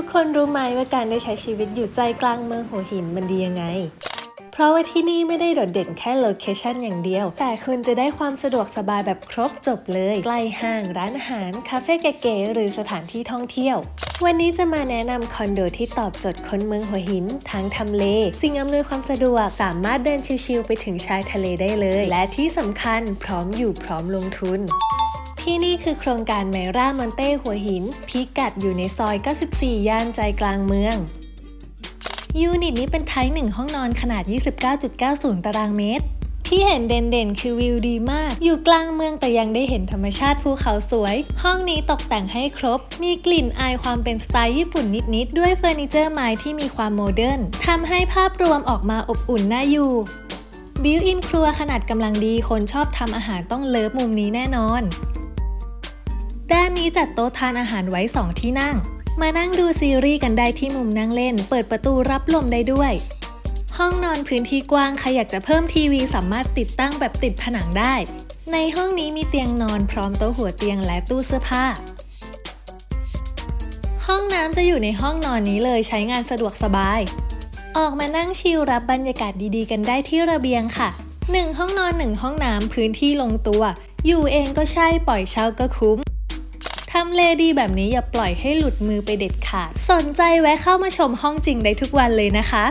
ทุกคนรู้ไหมว่าการได้ใช้ชีวิตอยู่ใจกลางเมืองหัวหินมันดียังไง เพราะว่าที่นี่ไม่ได้โดดเด่นแค่โลเคชันอย่างเดียว แต่คุณจะได้ความสะดวกสบายแบบครบจบเลย ใกล้ห้าง ร้านอาหาร คาเฟ่เก๋ๆหรือสถานที่ท่องเที่ยว วันนี้จะมาแนะนำคอนโดที่ตอบโจทย์คนเมืองหัวหิน ทั้งทำเล สิ่งอำนวยความสะดวก สามารถเดินชิลๆไปถึงชายทะเลได้เลย และที่สำคัญพร้อมอยู่พร้อมลงทุน ที่นี่คือโครงการไมร่ามอนเต้หัวหิน พิกัดอยู่ในซอย 94 ย่านใจกลางเมือง ยูนิตนี้เป็นไทป์หนึ่งห้องนอนขนาด 29.90 ตารางเมตร ที่เห็นเด่นๆ คือวิวดีมาก อยู่กลางเมืองแต่ยังได้เห็นธรรมชาติภูเขาสวย ห้องนี้ตกแต่งให้ครบ มีกลิ่นอายความเป็นสไตล์ญี่ปุ่นนิดๆ ด้วยเฟอร์นิเจอร์ไม้ที่มีความโมเดิร์นทำให้ภาพรวมออกมาอบอุ่นน่าอยู่บิวอินครัวขนาดกำลังดี คนชอบทำอาหารต้องเลิฟมุมนี้แน่นอน ด้านนี้จัดโต๊ะทานอาหารไว้ 2 ที่นั่ง มานั่งดูซีรีส์กันได้ที่มุมนั่งเล่น เปิดประตูรับลมได้ด้วย ห้องนอนพื้นที่กว้างใครอยากจะเพิ่มทีวีสามารถติดตั้งแบบติดผนังได้ ในห้องนี้มีเตียงนอนพร้อมโต๊ะหัวเตียงและตู้เสื้อผ้า ห้องน้ำจะอยู่ในห้องนอนนี้เลยใช้งานสะดวกสบาย ออกมานั่งชิลรับบรรยากาศดีๆ กันได้ที่ระเบียงค่ะ1ห้องนอน1ห้องน้ำพื้นที่ลงตัว อยู่เองก็ใช่ปล่อยเช่าก็คุ้มำเลดีแบบนี้อย่าปล่อยให้หลุดมือไปเด็ดขาด สนใจแวะเข้ามาชมห้องจริงได้ทุกวันเลยนะคะ